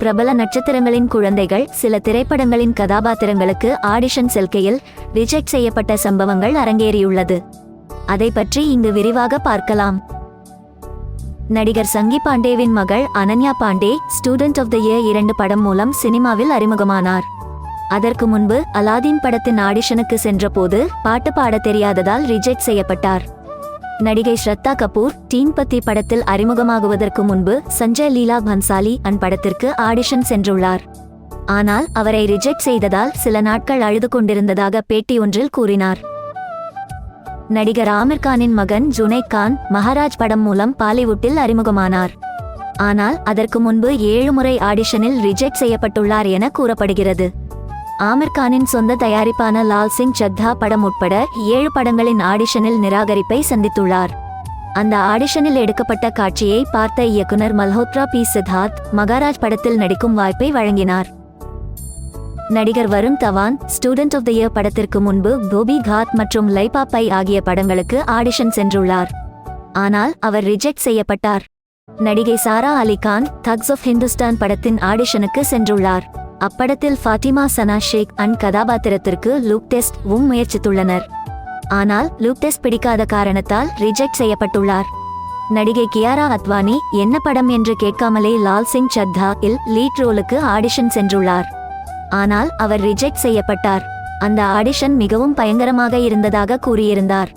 பிரபல நட்சத்திரங்களின் குழந்தைகள் சில திரைப்படங்களின் கதாபாத்திரங்களுக்கு ஆடிஷன் செல்கையில் ரிஜெக்ட் செய்யப்பட்ட சம்பவங்கள் அரங்கேறியுள்ளது. அதை பற்றி இங்கு விரிவாக பார்க்கலாம். நடிகர் சங்கி பாண்டேவின் மகள் Ananya Pandey student of the year இரண்டு படம் மூலம் சினிமாவில் அறிமுகமானார். அதற்கு முன்பு அலாதீன் படத்தின் ஆடிஷனுக்கு சென்றபோது பாட்டு பாடத் தெரியாததால் ரிஜெக்ட் செய்யப்பட்டார். நடிகை ஸ்ரத்தா கபூர் டீன் பத்தி படத்தில் அறிமுகமாகுவதற்கு முன்பு சஞ்சய் லீலா பன்சாலி அன் படத்திற்கு ஆடிஷன் சென்றுள்ளார். ஆனால் அவரை ரிஜெக்ட் செய்ததால் சில நாட்கள் அழுது கொண்டிருந்ததாக பேட்டி ஒன்றில் கூறினார். நடிகர் ஆமிர் கானின் மகன் ஜுனைத் கான் மகாராஜ் படம் மூலம் பாலிவுட்டில் அறிமுகமானார். ஆனால் அதற்கு முன்பு ஏழு முறை ஆடிஷனில் ரிஜெக்ட் செய்யப்பட்டுள்ளார் என கூறப்படுகிறது. ஆமிர் கானின் சொந்த தயாரிப்பான லால் சிங் சத்தா படம் உட்பட ஏழு படங்களின் ஆடிஷனில் நிராகரிப்பை சந்தித்துள்ளார். அந்த ஆடிஷனில் எடுக்கப்பட்ட காட்சியை பார்த்த இயக்குனர் மல்ஹோத்ரா பி. சித்தார்த் மகாராஜ் படத்தில் நடிக்கும் வாய்ப்பை வழங்கினார். நடிகர் Varun Dhawan student of the year படத்திற்கு முன்பு கோபி காத் மற்றும் லைபா பை ஆகிய படங்களுக்கு ஆடிஷன் சென்றுள்ளார். ஆனால் அவர் ரிஜெக்ட் செய்யப்பட்டார். நடிகை சாரா அலி கான் தக்ஸ் ஆஃப் ஹிந்துஸ்தான் படத்தின் ஆடிஷனுக்கு சென்றுள்ளார். அப்படத்தில் ஃபாத்திமா சனா ஷேக் அண்ட் கதாபாத்திரத்திற்கு லூக் டெஸ்ட் வும் முயற்சித்துள்ளனர். ஆனால் லூக் டெஸ்ட் பிடிக்காத காரணத்தால் ரிஜெக்ட் செய்யப்பட்டுள்ளார். நடிகை கியாரா அத்வானி என்ன படம் என்று கேட்காமலே லால் சிங் சத்தா இல் லீட் ரோலுக்கு ஆடிஷன் சென்றுள்ளார். ஆனால் அவர் ரிஜெக்ட் செய்யப்பட்டார். அந்த ஆடிஷன் மிகவும் பயங்கரமாக இருந்ததாக கூறியிருந்தார்.